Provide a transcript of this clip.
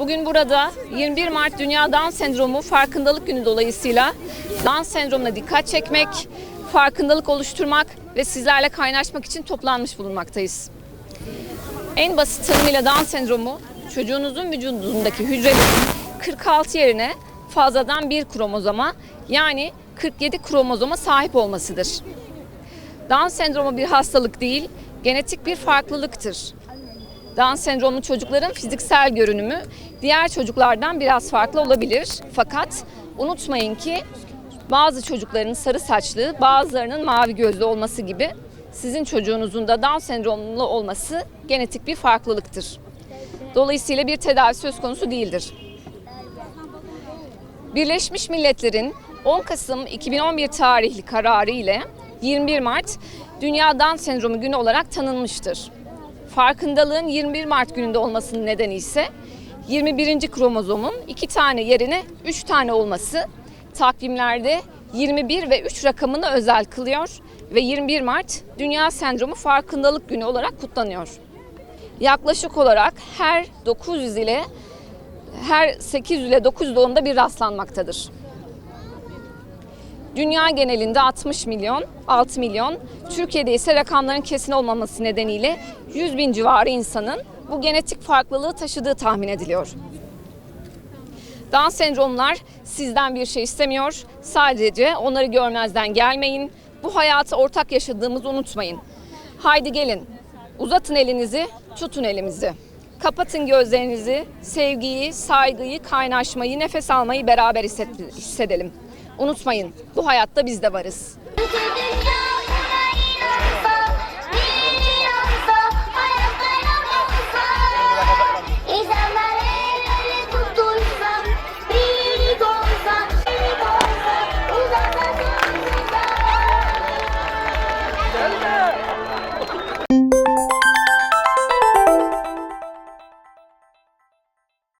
Bugün burada 21 Mart Dünya Down Sendromu Farkındalık Günü dolayısıyla Down sendromuna dikkat çekmek, farkındalık oluşturmak ve sizlerle kaynaşmak için toplanmış bulunmaktayız. En basit tanımıyla Down sendromu çocuğunuzun vücudundaki hücrelerin 46 yerine fazladan bir kromozoma yani 47 kromozoma sahip olmasıdır. Down sendromu bir hastalık değil, genetik bir farklılıktır. Down sendromlu çocukların fiziksel görünümü diğer çocuklardan biraz farklı olabilir. Fakat unutmayın ki bazı çocukların sarı saçlı, bazılarının mavi gözlü olması gibi sizin çocuğunuzun da Down sendromlu olması genetik bir farklılıktır. Dolayısıyla bir tedavi söz konusu değildir. Birleşmiş Milletler'in 10 Kasım 2011 tarihli kararı ile 21 Mart Dünya Down Sendromu Günü olarak tanınmıştır. Farkındalığın 21 Mart gününde olmasının nedeni ise 21. kromozomun 2 tane yerine 3 tane olması takvimlerde 21 ve 3 rakamını özel kılıyor ve 21 Mart Dünya Sendromu Farkındalık Günü olarak kutlanıyor. Yaklaşık olarak her 900 ile her 800 ile 900 doğumda bir rastlanmaktadır. Dünya genelinde 60 milyon, 6 milyon, Türkiye'de ise rakamların kesin olmaması nedeniyle 100 bin civarı insanın bu genetik farklılığı taşıdığı tahmin ediliyor. Down sendromlar sizden bir şey istemiyor. Sadece onları görmezden gelmeyin. Bu hayatı ortak yaşadığımızı unutmayın. Haydi gelin. Uzatın elinizi, tutun elimizi. Kapatın gözlerinizi, sevgiyi, saygıyı, kaynaşmayı, nefes almayı beraber hissedelim. Unutmayın, bu hayatta biz de varız.